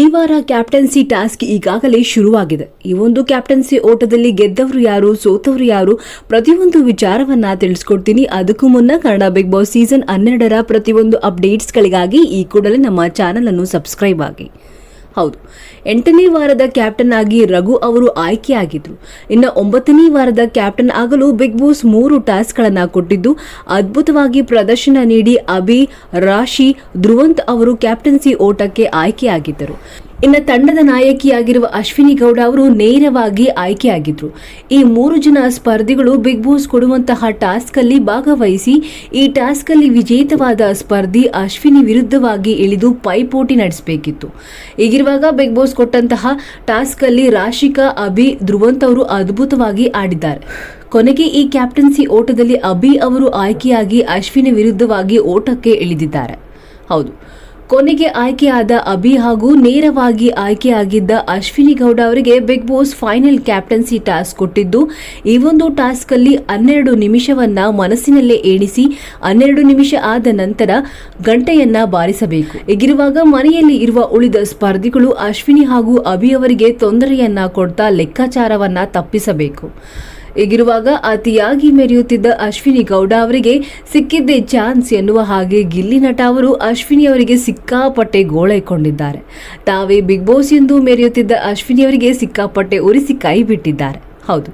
ಈ ವಾರ captaincy task ಈಗಾಗಲೇ ಶುರುವಾಗಿದೆ. ಈ ಒಂದು ಕ್ಯಾಪ್ಟನ್ಸಿ ಓಟದಲ್ಲಿ ಗೆದ್ದವರು ಯಾರು, ಸೋತವರು ಯಾರು, ಪ್ರತಿಯೊಂದು ವಿಚಾರವನ್ನ ತಿಳಿಸ್ಕೊಡ್ತೀನಿ. ಅದಕ್ಕೂ ಮುನ್ನ ಕನ್ನಡ ಬಿಗ್ ಬಾಸ್ ಸೀಸನ್ ಹನ್ನೆರಡರ ಪ್ರತಿಯೊಂದು ಅಪ್ಡೇಟ್ಸ್ಗಳಿಗಾಗಿ ಈ ಕೂಡಲೇ ನಮ್ಮ ಚಾನಲ್ ಅನ್ನು ಸಬ್ಸ್ಕ್ರೈಬ್ ಆಗಿ. ಹೌದು. ಎಂಟನೇ ವಾರದ ಕ್ಯಾಪ್ಟನ್ ಆಗಿ ರಘು ಅವರು ಆಯ್ಕೆಯಾಗಿದ್ರು. ಇನ್ನು ಒಂಬತ್ತನೇ ವಾರದ ಕ್ಯಾಪ್ಟನ್ ಆಗಲು ಬಿಗ್ ಬಾಸ್ ಮೂರು ಟಾಸ್ಕ್ಗಳನ್ನು ಕೊಟ್ಟಿದ್ದು, ಅದ್ಭುತವಾಗಿ ಪ್ರದರ್ಶನ ನೀಡಿ ಅಭಿ, ರಾಶಿ, ಧ್ರುವಂತ್ ಅವರು ಕ್ಯಾಪ್ಟನ್ಸಿ ಓಟಕ್ಕೆ ಆಯ್ಕೆಯಾಗಿದ್ದರು. ಇನ್ನು ತಂಡದ ನಾಯಕಿಯಾಗಿರುವ ಅಶ್ವಿನಿ ಗೌಡ ಅವರು ನೇರವಾಗಿ ಆಯ್ಕೆಯಾಗಿದ್ರು. ಈ ಮೂರು ಜನ ಸ್ಪರ್ಧಿಗಳು ಬಿಗ್ ಬಾಸ್ ಕೊಡುವಂತಹ ಟಾಸ್ಕ್ ಅಲ್ಲಿ ಭಾಗವಹಿಸಿ, ಈ ಟಾಸ್ಕ್ ಅಲ್ಲಿ ವಿಜೇತವಾದ ಸ್ಪರ್ಧಿ ಅಶ್ವಿನಿ ವಿರುದ್ಧವಾಗಿ ಇಳಿದು ಪೈಪೋಟಿ ನಡೆಸಬೇಕಿತ್ತು. ಈಗಿರುವಾಗ ಬಿಗ್ ಬಾಸ್ ಕೊಟ್ಟಂತಹ ಟಾಸ್ಕ್ ಅಲ್ಲಿ ರಾಶಿಕಾ, ಅಭಿ, ಧ್ರುವಂತ್ ಅವರು ಅದ್ಭುತವಾಗಿ ಆಡಿದ್ದಾರೆ. ಕೊನೆಗೆ ಈ ಕ್ಯಾಪ್ಟನ್ಸಿ ಓಟದಲ್ಲಿ ಅಭಿ ಅವರು ಆಯ್ಕೆಯಾಗಿ ಅಶ್ವಿನಿ ವಿರುದ್ಧವಾಗಿ ಓಟಕ್ಕೆ ಇಳಿದಿದ್ದಾರೆ. ಹೌದು. ಕೊನೆಗೆ ಆಯ್ಕೆಯಾದ ಅಭಿ ಹಾಗೂ ನೇರವಾಗಿ ಆಯ್ಕೆಯಾಗಿದ್ದ ಅಶ್ವಿನಿ ಗೌಡ ಅವರಿಗೆ Big Boss final captaincy task ಕೊಟ್ಟಿದ್ದು, ಈ ಒಂದು ಟಾಸ್ಕ್ ಅಲ್ಲಿ ಹನ್ನೆರಡು ನಿಮಿಷವನ್ನ ಮನಸ್ಸಿನಲ್ಲೇ ಎಣಿಸಿ, ಹನ್ನೆರಡು ನಿಮಿಷ ಆದ ನಂತರ ಗಂಟೆಯನ್ನ ಬಾರಿಸಬೇಕು. ಹೀಗಿರುವಾಗ ಮನೆಯಲ್ಲಿ ಇರುವ ಉಳಿದ ಸ್ಪರ್ಧಿಗಳು ಅಶ್ವಿನಿ ಹಾಗೂ ಅಭಿ ಅವರಿಗೆ ತೊಂದರೆಯನ್ನ ಕೊಡ್ತಾ ಲೆಕ್ಕಾಚಾರವನ್ನ ತಪ್ಪಿಸಬೇಕು. ಹೀಗಿರುವಾಗ ಅತಿಯಾಗಿ ಮೆರೆಯುತ್ತಿದ್ದ ಅಶ್ವಿನಿ ಗೌಡ ಅವರಿಗೆ ಸಿಕ್ಕಿದ್ದೇ ಚಾನ್ಸ್ ಎನ್ನುವ ಹಾಗೆ ಗಿಲ್ಲಿ ನಟ ಅವರು ಅಶ್ವಿನಿ ಅವರಿಗೆ ಸಿಕ್ಕಾಪಟ್ಟೆ ಗೋಳೈಕೊಂಡಿದ್ದಾರೆ ತಾವೇ ಬಿಗ್ ಬಾಸ್ ಎಂದು ಮೆರೆಯುತ್ತಿದ್ದ ಅಶ್ವಿನಿ ಅವರಿಗೆ ಸಿಕ್ಕಾಪಟ್ಟೆ ಉರಿಸಿ ಕೈ ಬಿಟ್ಟಿದ್ದಾರೆ. ಹೌದು.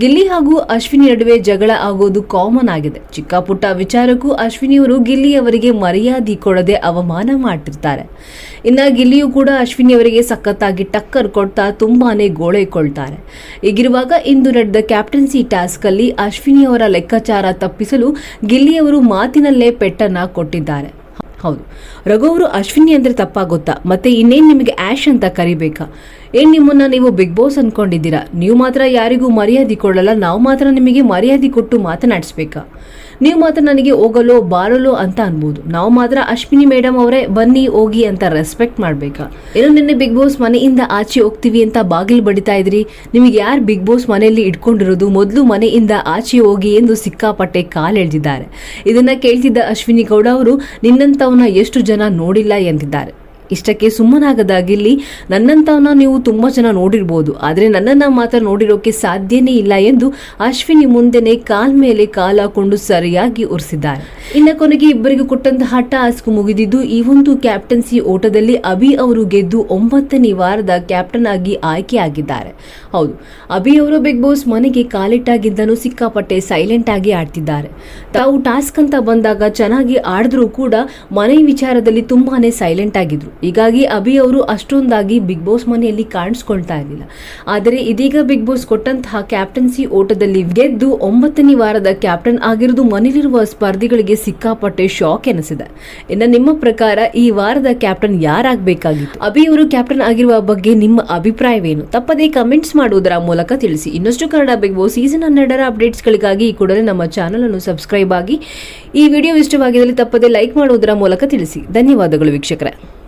ಗಿಲ್ಲಿ ಹಾಗೂ ಅಶ್ವಿನಿ ನಡುವೆ ಜಗಳ ಆಗೋದು ಕಾಮನ್ ಆಗಿದೆ. ಚಿಕ್ಕ ಪುಟ್ಟ ವಿಚಾರಕ್ಕೂ ಅಶ್ವಿನಿಯವರು ಗಿಲ್ಲಿ ಅವರಿಗೆ ಮರ್ಯಾದೆ ಕೊಡದೆ ಅವಮಾನ ಮಾಡ್ತಿರ್ತಾರೆ. ಇನ್ನ ಗಿಲ್ಲಿಯು ಕೂಡ ಅಶ್ವಿನಿ ಅವರಿಗೆ ಸಖತ್ತಾಗಿ ಟಕ್ಕರ್ ಕೊಡ್ತಾ ತುಂಬಾನೇ ಗೋಳೈಕೊಳ್ತಾರೆ ಹೀಗಿರುವಾಗ ಇಂದು ನಡೆದ ಕ್ಯಾಪ್ಟನ್ಸಿ ಟಾಸ್ಕ್ ಅಲ್ಲಿ ಅಶ್ವಿನಿ ಅವರ ಲೆಕ್ಕಾಚಾರ ತಪ್ಪಿಸಲು ಗಿಲ್ಲಿಯವರು ಮಾತಿನಲ್ಲೇ ಪೆಟ್ಟನ್ನ ಕೊಟ್ಟಿದ್ದಾರೆ. ಹೌದು. ರಘು ಅವರು ಅಶ್ವಿನಿ ಅಂದ್ರೆ ತಪ್ಪಾಗುತ್ತಾ ಮತ್ತೆ ಇನ್ನೇನು ನಿಮಗೆ ಆಶ್ ಅಂತ ಕರಿಬೇಕಾ? ಏನ್ ನಿಮ್ಮನ್ನ ನೀವು ಬಿಗ್ ಬಾಸ್ ಅನ್ಕೊಂಡಿದ್ದೀರಾ? ನೀವು ಮಾತ್ರ ಯಾರಿಗೂ ಮರ್ಯಾದೆ ಕೊಡಲ್ಲ, ನಾವು ಮಾತ್ರ ನಿಮಗೆ ಮರ್ಯಾದೆ ಕೊಟ್ಟು ಮಾತನಾಡಿಸ್ಬೇಕಾ? ನೀವು ಮಾತ್ರ ನನಗೆ ಹೋಗಲೋ ಬಾರಲೋ ಅಂತ ಅನ್ಬೋದು. ನಾವು ಮಾತ್ರ ಅಶ್ವಿನಿ ಮೇಡಮ್ ಅವರೇ ಬನ್ನಿ, ಹೋಗಿ ಅಂತ ರೆಸ್ಪೆಕ್ಟ್ ಮಾಡ್ಬೇಕಾ? ಏನೋ ನಿನ್ನೆ ಬಿಗ್ ಬಾಸ್ ಮನೆಯಿಂದ ಆಚೆ ಹೋಗ್ತೀವಿ ಅಂತ ಬಾಗಿಲು ಬಡಿತಾ ಇದ್ರಿ. ನಿಮಗೆ ಯಾರು ಬಿಗ್ ಬಾಸ್ ಮನೆಯಲ್ಲಿ ಇಟ್ಕೊಂಡಿರೋದು? ಮೊದಲು ಮನೆಯಿಂದ ಆಚೆ ಹೋಗಿ ಎಂದು ಸಿಕ್ಕಾಪಟ್ಟೆ ಕಾಲೆಳೆದಿದ್ದಾರೆ ಇದನ್ನ ಕೇಳ್ತಿದ್ದ ಅಶ್ವಿನಿ ಗೌಡ ಅವರು ನಿನ್ನಂತವನ್ನ ಎಷ್ಟು ಜನ ನೋಡಿಲ್ಲ ಎಂದಿದ್ದಾರೆ. ಇಷ್ಟಕ್ಕೆ ಸುಮ್ಮನಾಗದ ಗಿಲ್ಲಿ ನನ್ನಂತವನ್ನ ನೀವು ತುಂಬಾ ಜನ ನೋಡಿರ್ಬೋದು. ಆದರೆ ನನ್ನನ್ನ ಮಾತ್ರ ನೋಡಿರೋಕೆ ಸಾಧ್ಯನೇ ಇಲ್ಲ ಎಂದು ಅಶ್ವಿನಿ ಮುಂದೆನೆ ಕಾಲ್ ಮೇಲೆ ಕಾಲಾಕೊಂಡು ಸರಿಯಾಗಿ ಉರಿಸಿದ್ದಾರೆ ಇನ್ನು ಕೊನೆಗೆ ಇಬ್ಬರಿಗೂ ಕೊಟ್ಟಂತಹ ಟಾಸ್ಕ್ ಮುಗಿದಿದ್ದು, ಈ ಒಂದು ಕ್ಯಾಪ್ಟನ್ಸಿ ಓಟದಲ್ಲಿ ಅಭಿ ಅವರು ಗೆದ್ದು ಒಂಬತ್ತನೇ ವಾರದ ಕ್ಯಾಪ್ಟನ್ ಆಗಿ ಆಯ್ಕೆಯಾಗಿದ್ದಾರೆ. ಹೌದು, ಅಭಿ ಅವರು ಬಿಗ್ ಬಾಸ್ ಮನೆಗೆ ಕಾಲಿಟ್ಟಾಗಿದ್ದನು ಸಿಕ್ಕಾಪಟ್ಟೆ ಸೈಲೆಂಟ್ ಆಗಿ ಆಡ್ತಿದ್ದಾರೆ. ತಾವು ಟಾಸ್ಕ್ ಅಂತ ಬಂದಾಗ ಚೆನ್ನಾಗಿ ಆಡಿದ್ರೂ ಕೂಡ ಮನೆ ವಿಚಾರದಲ್ಲಿ ತುಂಬಾನೇ ಸೈಲೆಂಟ್ ಆಗಿದ್ರು. ಹೀಗಾಗಿ ಅಭಿ ಅವರು ಅಷ್ಟೊಂದಾಗಿ ಬಿಗ್ ಬಾಸ್ ಮನೆಯಲ್ಲಿ ಕಾಣಿಸ್ಕೊಳ್ತಾ ಇರಲಿಲ್ಲ. ಆದರೆ ಇದೀಗ ಬಿಗ್ ಬಾಸ್ ಕೊಟ್ಟಂತಹ ಕ್ಯಾಪ್ಟನ್ಸಿ ಓಟದಲ್ಲಿ ಗೆದ್ದು ಒಂಬತ್ತನೇ ವಾರದ ಕ್ಯಾಪ್ಟನ್ ಆಗಿರುವುದು ಮನೆಯಲ್ಲಿರುವ ಸ್ಪರ್ಧಿಗಳಿಗೆ ಸಿಕ್ಕಾಪಟ್ಟೆ ಶಾಕ್ ಎನಿಸಿದೆ. ಇನ್ನು ನಿಮ್ಮ ಪ್ರಕಾರ ಈ ವಾರದ ಕ್ಯಾಪ್ಟನ್ ಯಾರಾಗಬೇಕಾಗಿತ್ತು? ಅಭಿ ಅವರು ಕ್ಯಾಪ್ಟನ್ ಆಗಿರುವ ಬಗ್ಗೆ ನಿಮ್ಮ ಅಭಿಪ್ರಾಯವೇನು? ತಪ್ಪದೇ ಕಮೆಂಟ್ಸ್ ಮಾಡುವುದರ ಮೂಲಕ ತಿಳಿಸಿ. ಇನ್ನಷ್ಟು ಕನ್ನಡ ಬಿಗ್ ಬಾಸ್ ಸೀಸನ್ ಹನ್ನೆರಡರ ಅಪ್ಡೇಟ್ಸ್ಗಳಿಗಾಗಿ ಈ ಕೂಡಲೇ ನಮ್ಮ ಚಾನಲ್ ಅನ್ನು ಸಬ್ಸ್ಕ್ರೈಬ್ ಆಗಿ ಈ ವಿಡಿಯೋ ಇಷ್ಟವಾಗಿದ್ದಲ್ಲಿ ತಪ್ಪದೇ ಲೈಕ್ ಮಾಡುವುದರ ಮೂಲಕ ತಿಳಿಸಿ. ಧನ್ಯವಾದಗಳು ವೀಕ್ಷಕರೇ.